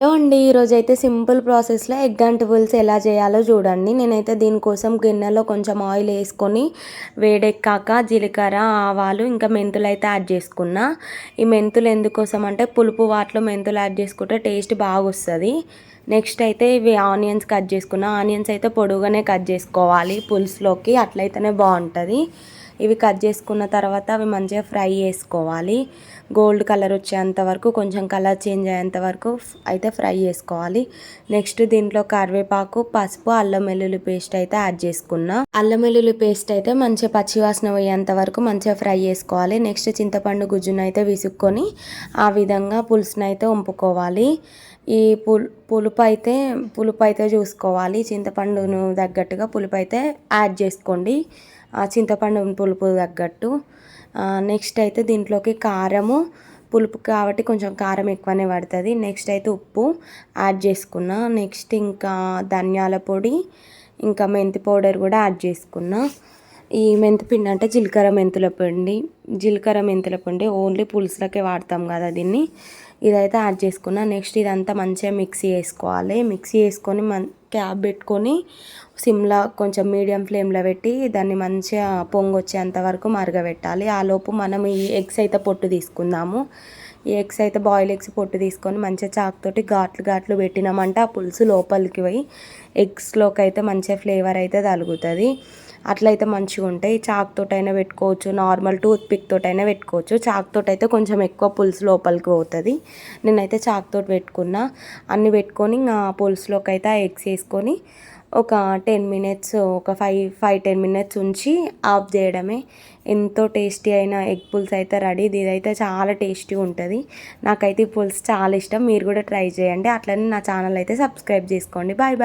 Hello అండి ఈరోజు అయితే సింపుల్ ప్రాసెస్లో ఎగ్ అంటు పులుసు ఎలా చేయాలో చూడండి. నేనైతే దీనికోసం గిన్నెలో కొంచెం ఆయిల్ వేసుకొని వేడెక్కాక జీలకర్ర ఆవాలు ఇంకా మెంతులు అయితే యాడ్ చేసుకున్నా. ఈ మెంతులు ఎందుకోసం అంటే పులుపు వాటిలో మెంతులు యాడ్ చేసుకుంటే టేస్ట్ బాగా వస్తుంది నెక్స్ట్ అయితే ఇవి ఆనియన్స్ కట్ చేసుకున్నా. ఆనియన్స్ అయితే పొడుగానే కట్ చేసుకోవాలి పులుసులోకి అట్లయితేనే బాగుంటుంది. ఇవి కట్ చేసుకున్న తర్వాత అవి మంచిగా ఫ్రై చేసుకోవాలి. గోల్డ్ కలర్ వచ్చేంత వరకు కొంచెం కలర్ చేంజ్ అయ్యేంత వరకు అయితే ఫ్రై చేసుకోవాలి. నెక్స్ట్ దీంట్లో కరివేపాకు పసుపు అల్లం వెల్లుల్లి పేస్ట్ అయితే యాడ్ చేసుకున్నా. అల్లం వెల్లుల్లి పేస్ట్ అయితే మంచిగా పచ్చివాసన పోయేంత వరకు మంచిగా ఫ్రై చేసుకోవాలి. నెక్స్ట్ చింతపండు గుజ్జునైతే విసుక్కొని ఆ విధంగా పులుసునైతే వంపుకోవాలి. ఈ పుల్ పులుపు అయితే పులుపు అయితే చూసుకోవాలి. చింతపండును తగ్గట్టుగా పులుపు అయితే యాడ్ చేసుకోండి. ఆ చింతపండు పులుపు తగ్గట్టు. నెక్స్ట్ అయితే దీంట్లోకి కారము పులుపు కాబట్టి కొంచెం కారం ఎక్కువనే పడుతుంది. నెక్స్ట్ అయితే ఉప్పు యాడ్ చేసుకున్నా. నెక్స్ట్ ఇంకా ధనియాల పొడి ఇంకా మెంతి పౌడర్ కూడా యాడ్ చేసుకున్నా. ఈ మెంతి పిండి అంటే జీలకర్ర మెంతుల పిండి. జీలకర్ర మెంతుల పిండి ఓన్లీ పులుసులకే వాడతాం కదా దీన్ని. ఇదైతే యాడ్ చేసుకున్నా. నెక్స్ట్ ఇదంతా మంచిగా మిక్సీ వేసుకోవాలి మిక్సీ వేసుకొని మన్ క్యాప్ పెట్టుకొని సిమ్లో కొంచెం మీడియం ఫ్లేమ్లో పెట్టి దాన్ని మంచిగా పొంగు వచ్చేంత వరకు మరగబెట్టాలి. ఆలోపు మనం ఈ ఎగ్స్ అయితే పొట్టు తీసుకుందాము. ఈ ఎగ్స్ అయితే బాయిల్ ఎగ్స్ పొట్టు తీసుకొని మంచిగా చాకుతోటి ఘాట్లు ఘాట్లు పెట్టినామంటే ఆ పులుసు లోపలికి పోయి ఎగ్స్లోకి అయితే మంచిగా ఫ్లేవర్ అయితే తగులుతుంది. అట్లయితే మంచిగా ఉంటాయి చాకుతోటైనా పెట్టుకోవచ్చు. నార్మల్ టూత్ పిక్ తోటైనా పెట్టుకోవచ్చు. చాకుతోటి అయితే కొంచెం ఎక్కువ పులుసు లోపలికి పోతుంది. నేనైతే చాకుతోటి పెట్టుకున్నా. అన్ని పెట్టుకొని ఇంకా పులుసులోకి అయితే ఆ ఎగ్స్ వేసుకొని ఒక టెన్ మినిట్స్ ఒక ఫైవ్ ఫైవ్ టెన్ మినిట్స్ ఉంచి ఆఫ్ చేయడమే. ఎంతో టేస్టీ అయిన ఎగ్ పులుసు అయితే రెడీ. ఇదైతే చాలా టేస్టీ ఉంటుంది. నాకైతే ఈ పులుసు చాలా ఇష్టం. మీరు కూడా ట్రై చేయండి. అట్లనే నా ఛానల్ అయితే సబ్స్క్రైబ్ చేసుకోండి. Bye bye.